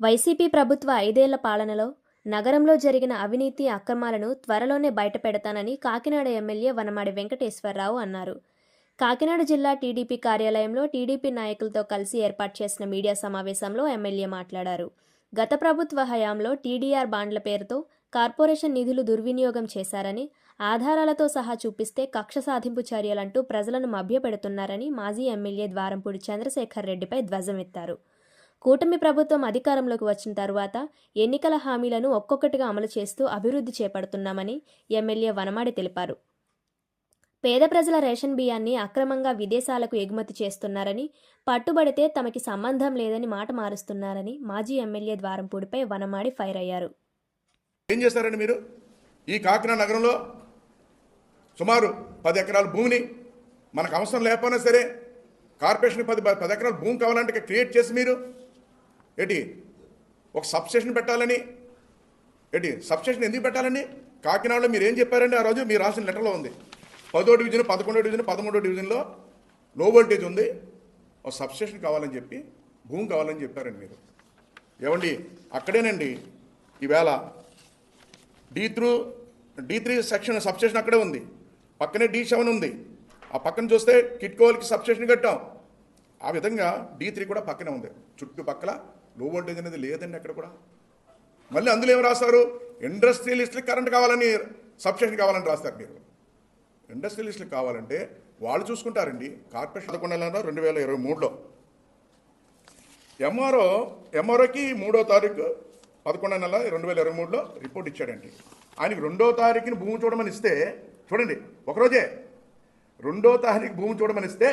YCP ప్రభుత్వ ఐదేళ్ళ పాలనలో నగరంలో జరిగిన అవినీతి అక్రమాలను త్వరలోనే బయటపెడతానని కాకినాడ ఎమ్మెల్యే వనమాడి వెంకటేశ్వరరావు అన్నారు. కాకినాడ జిల్లా టీడీపీ కార్యాలయంలో టీడీపీ నాయకులతో కలిసి ఏర్పాటు చేసిన మీడియా సమావేశంలో ఎమ్మెల్యే మాట్లాడారు. గత ప్రభుత్వ హయాంలో టీడీఆర్ బాండ్ల పేరుతో కార్పొరేషన్ నిధులు దుర్వినియోగం చేశారని ఆధారాలతో సహా చూపిస్తే కక్ష సాధింపు చర్యలంటూ ప్రజలను మభ్యపెడుతున్నారని మాజీ ఎమ్మెల్యే ద్వారంపూడి చంద్రశేఖర్ రెడ్డిపై ధ్వజమెత్తారు. కూటమి ప్రభుత్వం అధికారంలోకి వచ్చిన తరువాత ఎన్నికల హామీలను ఒక్కొక్కటిగా అమలు చేస్తూ అభివృద్ధి చేపడుతున్నామని ఎమ్మెల్యే వనమాడి తెలిపారు. పేద ప్రజల రేషన్ బియ్యాన్ని అక్రమంగా విదేశాలకు ఎగుమతి చేస్తున్నారని పట్టుబడితే తమకి సంబంధం లేదని మాట మారుస్తున్నారని మాజీ ఎమ్మెల్యే ద్వారంపూడిపై వనమాడి ఫైర్ అయ్యారు. ఏం చేస్తారండి మీరు? ఈ కాకినాడ నగరంలో సుమారు పది ఎకరాల భూమిని మనకు అవసరం లేకపోయినా సరే కార్పొరేషన్ పది పది ఎకరాల భూమి కావాలంటే క్రియేట్ చేసి మీరు ఏంటి? ఒక సబ్స్టేషన్ పెట్టాలని. ఏంటి? సబ్స్టేషన్ ఎందుకు పెట్టాలని? కాకినాడలో మీరు ఏం చెప్పారండి ఆ రోజు? మీరు రాసిన లెటర్లో ఉంది. పదో డివిజన్ పదకొండో డివిజన్ పదమూడో డివిజన్లో లో వోల్టేజ్ ఉంది. ఒక సబ్స్టేషన్ కావాలని చెప్పి భూమి కావాలని చెప్పారండి మీరు. ఏమండి? అక్కడేనండి. ఈవేళ D through D three section substation అక్కడే ఉంది. పక్కనే డీ సెవెన్ ఉంది. ఆ పక్కన చూస్తే కిట్కోవాల్కి సబ్స్టేషన్ కట్టాం. ఆ విధంగా డీ త్రీ కూడా పక్కనే ఉంది. చుట్టుపక్కల లో వోల్టేజ్ అనేది లేదండి అక్కడ కూడా. మళ్ళీ అందులో ఏం రాస్తారు? ఇండస్ట్రియలిస్ట్కి కరెంట్ కావాలని సబ్స్టేషన్ కావాలని రాస్తారు మీరు. ఇండస్ట్రియలిస్ట్కి కావాలంటే వాళ్ళు చూసుకుంటారండి. కార్పొరేషన్ పదకొండు నెలల రెండు వేల ఇరవై మూడులో. ఎంఆర్ఓ ఎంఆర్ఓకి మూడో తారీఖు పదకొండో నెల రెండు వేల ఇరవై మూడులో రిపోర్ట్ ఇచ్చాడండి. ఆయనకి రెండో తారీఖుని భూమి చూడమని ఇస్తే చూడండి ఒకరోజే. రెండో తారీఖు భూమి చూడమని ఇస్తే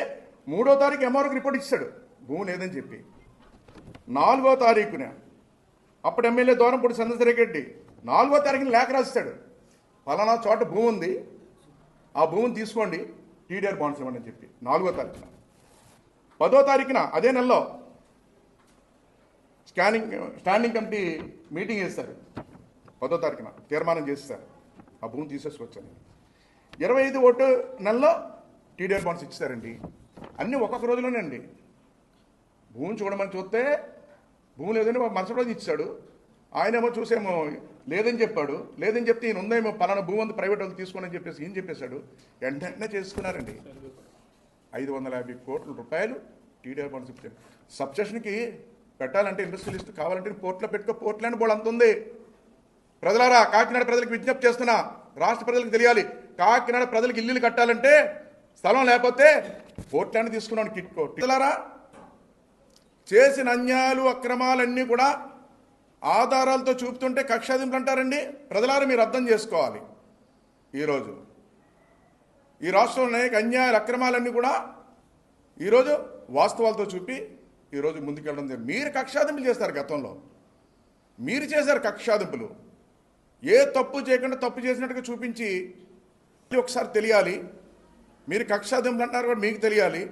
మూడో తారీఖు ఎంఆర్ఓకి రిపోర్ట్ ఇచ్చాడు. భూమి లేదని చెప్పి. నాలుగో తారీఖున. అప్పుడు ఎమ్మెల్యే దూరంపూడి చంద్రశేఖర్ రెడ్డి నాలుగో తారీఖున లేఖ రాస్తాడు. ఫలానా చోట భూమి ఉంది. ఆ భూమిని తీసుకోండి. టీడీఆర్ బాండ్స్ ఇవ్వండి అని చెప్పి. నాలుగో తారీఖున. పదో తారీఖున అదే నెలలో స్కానింగ్ స్టాండింగ్ కమిటీ మీటింగ్ చేస్తారు. పదో తారీఖున తీర్మానం చేస్తారు. ఆ భూమి తీసేసుకొచ్చాను ఇరవై ఐదు ఓటు నెలలో టీడీఆర్ బాండ్స్ ఇచ్చారండి అన్నీ ఒక్కొక్క రోజులోనే అండి. భూమి చూడమని చూస్తే భూమి లేదని మరుసటి రోజు ఇచ్చాడు. ఆయనేమో చూసేమో లేదని చెప్పాడు. లేదని చెప్తే ఈయన ఉందేమో పలానా భూమి అంతా ప్రైవేట్ వాళ్ళు తీసుకోనని చెప్పేసి ఏం చెప్పేశాడు. వెంటనే చేసుకున్నారండి. ఐదు వందల యాభై కోట్ల రూపాయలు టీడీఆర్ బాండ్స్ ఇచ్చారు సబ్సెషన్కి పెట్టాలంటే ఇండస్ట్రియలిస్ట్ కావాలంటే పోర్ట్లో పెట్టుకో పోర్ట్లని బోర్డు అంతుంది ప్రజలారా కాకినాడ ప్రజలకు విజ్ఞప్తి చేస్తున్నా. రాష్ట్ర ప్రజలకు తెలియాలి. కాకినాడ ప్రజలకు ఇల్లు కట్టాలంటే స్థలం లేకపోతే పోర్ట్లాండ్ తీసుకున్నాను కిట్కో. ప్రజలారా చేసిన అన్యాయాలు అక్రమాలన్నీ కూడా ఆధారాలతో చూపుతుంటే కక్షాదింపులు అంటారండి. ప్రజలారు మీరు అర్థం చేసుకోవాలి. ఈరోజు ఈ రాష్ట్రంలో అనేక అన్యాయాలు అక్రమాలన్నీ కూడా ఈరోజు వాస్తవాలతో చూపి ఈరోజు ముందుకెళ్ళడం జరిగింది. మీరు కక్షాదింపులు చేస్తారు గతంలో. మీరు చేశారు కక్షాదింపులు ఏ తప్పు చేయకుండా తప్పు చేసినట్టుగా చూపించి ఒకసారి తెలియాలి. మీరు కక్షాదింపులు అంటున్నారు కూడా మీకు తెలియాలి.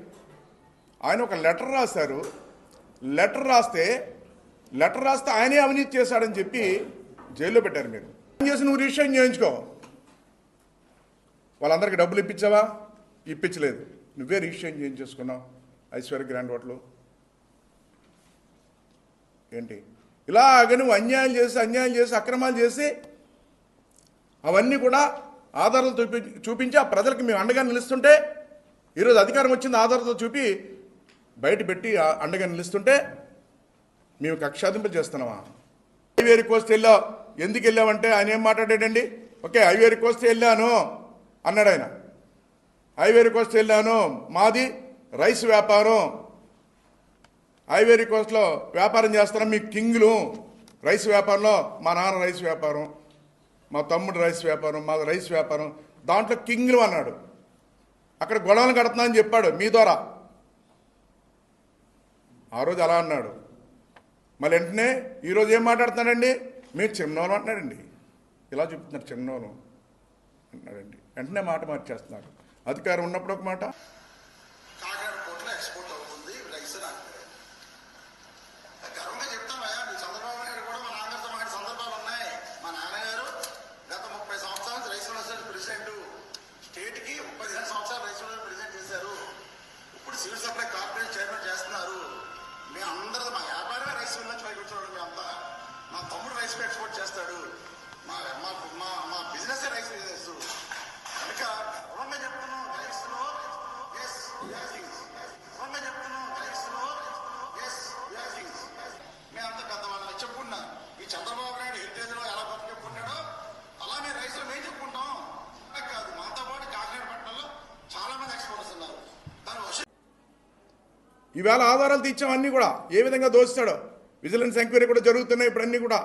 ఆయన ఒక లెటర్ రాశారు. లెటర్ రాస్తే లెటర్ రాస్తే ఆయనే అవినీతి చేశాడని చెప్పి జైల్లో పెట్టారు మీరు. చేసి నువ్వు రిజిస్ట్రేషన్ చేయించుకో? వాళ్ళందరికీ డబ్బులు ఇప్పించావా? ఇప్పించలేదు. నువ్వే రిజిస్ట్రేషన్ చేయించేసుకున్నావు. ఐశ్వర్య గ్రాండ్ హోటల్ ఏంటి? ఇలాగ నువ్వు అన్యాయం చేసి అన్యాయం చేసి అక్రమాలు చేసి అవన్నీ కూడా ఆధారాలు చూపి చూపించి ఆ ప్రజలకు మేము అండగా నిలుస్తుంటే ఈరోజు అధికారం వచ్చింది ఆధారాలతో చూపి బయట పెట్టి అండగా నిలుస్తుంటే మేము కక్షాదింపులు చేస్తున్నామా? ఐవేరి కోస్ట్ వెళ్ళావు ఎందుకు వెళ్ళావంటే ఆయన ఏం మాట్లాడాడండి? ఓకే ఐవేరి కోస్ట్ వెళ్ళాను అన్నాడు ఆయన. ఐవేరి కోస్ట్ వెళ్ళాను. మాది రైస్ వ్యాపారం. హైవేరి కోస్ట్లో వ్యాపారం చేస్తున్నాం మీ కింగ్లు. రైస్ వ్యాపారంలో మా నాన్న రైస్ వ్యాపారం మా తమ్ముడు రైస్ వ్యాపారం మా రైస్ వ్యాపారం. దాంట్లో కింగ్లు అన్నాడు. అక్కడ గొడవలు కడుతున్నా అని చెప్పాడు మీ ద్వారా. ఆ రోజు అలా అన్నాడు. మళ్ళీ వెంటనే ఈరోజు ఏం మాట్లాడుతున్నాడండి? మీరు చిన్నోను అంటున్నాడండి ఇలా చెప్తున్నారు చిన్నోను అంటున్నాడండి. వెంటనే మాట మార్చేస్తున్నారు. అధికారం ఉన్నప్పుడు ఒక మాట. ముప్పై సంవత్సరాలు ప్రెసిడెంట్ చేశారు. ఇప్పుడు సివిల్ సప్లై మేము అందరూ మా వ్యాపారమే రైస్ మిల్ నుంచి పైకి మీ అంతా మా తమ్ముడు రైస్ ఎక్స్పోర్ట్ చేస్తాడు. ఈవేళ ఆధారాలు తీర్చాం అన్నీ కూడా. ఏ విధంగా దోస్తాడో విజిలెన్స్ ఎంక్వైరీ కూడా జరుగుతున్నాయి ఇప్పుడు అన్నీ కూడా.